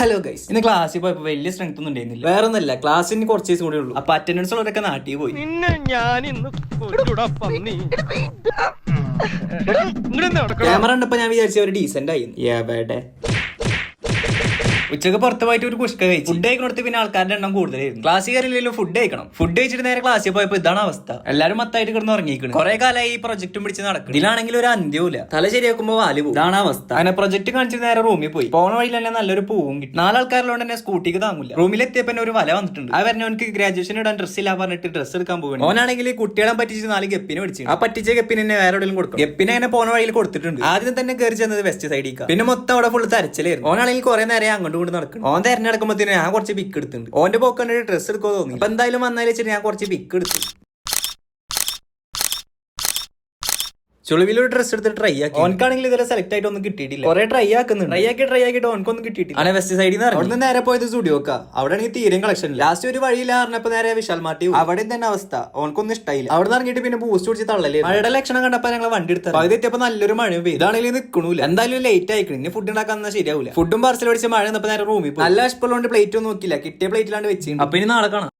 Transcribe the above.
Hello guys ഇന്ന് ക്ലാസ്സിൽ പോയപ്പോ വലിയ സ്ട്രെങ്ത് ഒന്നും ഉണ്ടായിരുന്നില്ല. വേറെ ഒന്നല്ല ക്ലാസ്സിന് കുറച്ച് ദിവസം കൂടെ ഉള്ളൂ. അപ്പൊ അറ്റൻഡൻസ് ഉള്ളവരൊക്കെ നാട്ടിൽ പോയി. നിന്നെ ഞാൻ ഇന്ന് ക്യാമറ ഉണ്ടപ്പോ ഞാൻ വിചാരിച്ചു അവർ ഡീസെന്റ് ആയി എവിടെ? ഉച്ചയ്ക്ക് പുറത്ത് പോയിട്ട് ഒരു കുഷ്ക കഴിച്ചു. ഫുഡ് കഴിക്കണോടത്ത് പിന്നെ ആൾക്കാരുടെ എണ്ണം കൂടുതലായിരുന്നു. ക്ലാസ് കയറിയില്ലല്ലോ ഫുഡ് കഴിക്കണം. ഫുഡ് കഴിച്ചിട്ട് നേരെ ക്ലാസ്സിൽ പോയപ്പോ ഇതാണ് അവസ്ഥ. എല്ലാരും മത്തായിട്ട് കിടന്ന് ഉറങ്ങിക്കണം കുറെ കാലമായി ഈ പ്രൊജക്റ്റും പിടിച്ച് നടക്കും ഇതിലാണെങ്കിൽ ഒരു അന്ത്യവുമില്ല തല ശരിയാക്കുമ്പോ വാലി പോകും ഇതാണ് അവസ്ഥ. അങ്ങനെ പ്രൊജക്ട് കാണിച്ചിട്ട് നേരെ റൂമിൽ പോയി. പോണ വഴിയിൽ തന്നെ നല്ലൊരു പൂവും കിട്ടും. നാലാൾക്കാരിലോണ്ട് തന്നെ സ്കൂട്ടിക്ക് താങ്ങൂല. തന്നെ ഒരു വല വന്നിട്ടുണ്ട്. ആ പറഞ്ഞ അവനക്ക് ഗ്രാജുവേഷൻ ഇടാൻ ഡ്രസ് ഇല്ല പറഞ്ഞിട്ട് ഡ്രസ് എടുക്കാൻ പോകുന്നു ഓനാണെങ്കിൽ കുട്ടികളെ പറ്റിച്ച് നാല് ഗപ്പിനെ പിടിച്ചു ആ പറ്റിച്ച ഗപ്പിനെ വേറെ എവിടെയും കൊടുക്കും ഗപ്പിനെ അങ്ങനെ പോണ വഴിയിൽ കൊടുത്തിട്ടുണ്ട്. ആദ്യം തന്നെ കയറി ചെന്നത് വെസ്റ്റ് സൈഡിൽ പിന്നെ മൊത്തം അവിടെ ഫുള്ള് തരച്ചിലായിരുന്നു. ഓനാണെങ്കിൽ കുറെ നേരം അങ്ങോട്ട് കൊണ്ട് നടക്കുന്നു ഓൻ തെരഞ്ഞെടുക്കുമ്പോഴത്തേന് ഞാൻ കുറച്ച് പിക്ക് എടുത്തിട്ടുണ്ട്. ഓന്റെ പോക്ക് കണ്ടിട്ട് ഡ്രസ് എടുക്കുമോ തോന്നി എന്തായാലും വന്നാലും വെച്ചിട്ട് ഞാൻ കുറച്ച് പിക്ക് എടുത്തു. ചുളിവിലൊരു ഡ്രസ് എടുത്ത് ട്രൈ ആക്കി. ഓൻക്കാണെങ്കിൽ ഇതുവരെ സെലക്ട് ആയിട്ട് ഒന്നും കിട്ടിയിട്ടില്ല. കുറെ ട്രൈ ആക്കുന്നുണ്ട്. ട്രൈ ആക്കി ട്രൈ ആക്കിയിട്ട് ഓൻക്കൊന്നും കിട്ടിയിട്ടില്ല. അങ്ങനെ വെസ്റ്റ് സൈഡിൽ നിന്ന് അവിടെ നേരെ പോയത് സ്റ്റുഡിയോക്ക അവിടെ ആണെങ്കിൽ തീരെയും കളക്ഷൻ ലാസ്റ്റ് ഒരു വഴിയില്ല അറിഞ്ഞപ്പോ നേരെ വിശാൽ മാറ്റി. അവിടെ തന്നെ അവസ്ഥ. ഓൻക്കൊന്നും ഇഷ്ടമായില്ല അവിടെ നിന്ന് ഇറങ്ങിയിട്ട് പിന്നെ ബൂസ്റ്റ് കുടിച്ച് തള്ളല്ലേ മഴയുടെ ലക്ഷണം കണ്ടപ്പോ ഞങ്ങൾ വണ്ടി എടുത്തത് പകുതി എത്തിയപ്പോ നല്ലൊരു മഴ പെയ്തു. ഇതാണെങ്കിൽ നിൽക്കണൂല എന്തായാലും ലേറ്റ് ആയിക്കണം. ഇനി ഫുഡ് ഉണ്ടാക്കാൻ ശരിയാവില്ല ഫുഡും പാർസൽ അടിച്ച് മഴ നിന്നപ്പോ നേരെ റൂമിൽ പോയി. നല്ല ഇഷ്ടമുള്ളതുകൊണ്ട് പ്ലേറ്റ് ഒന്നും നോക്കില്ല കിട്ടിയ പ്ലേറ്റിലാണ്ട് വെച്ചിട്ടുണ്ട്. അപ്പൊ ഇനി നാളെ കാണാം.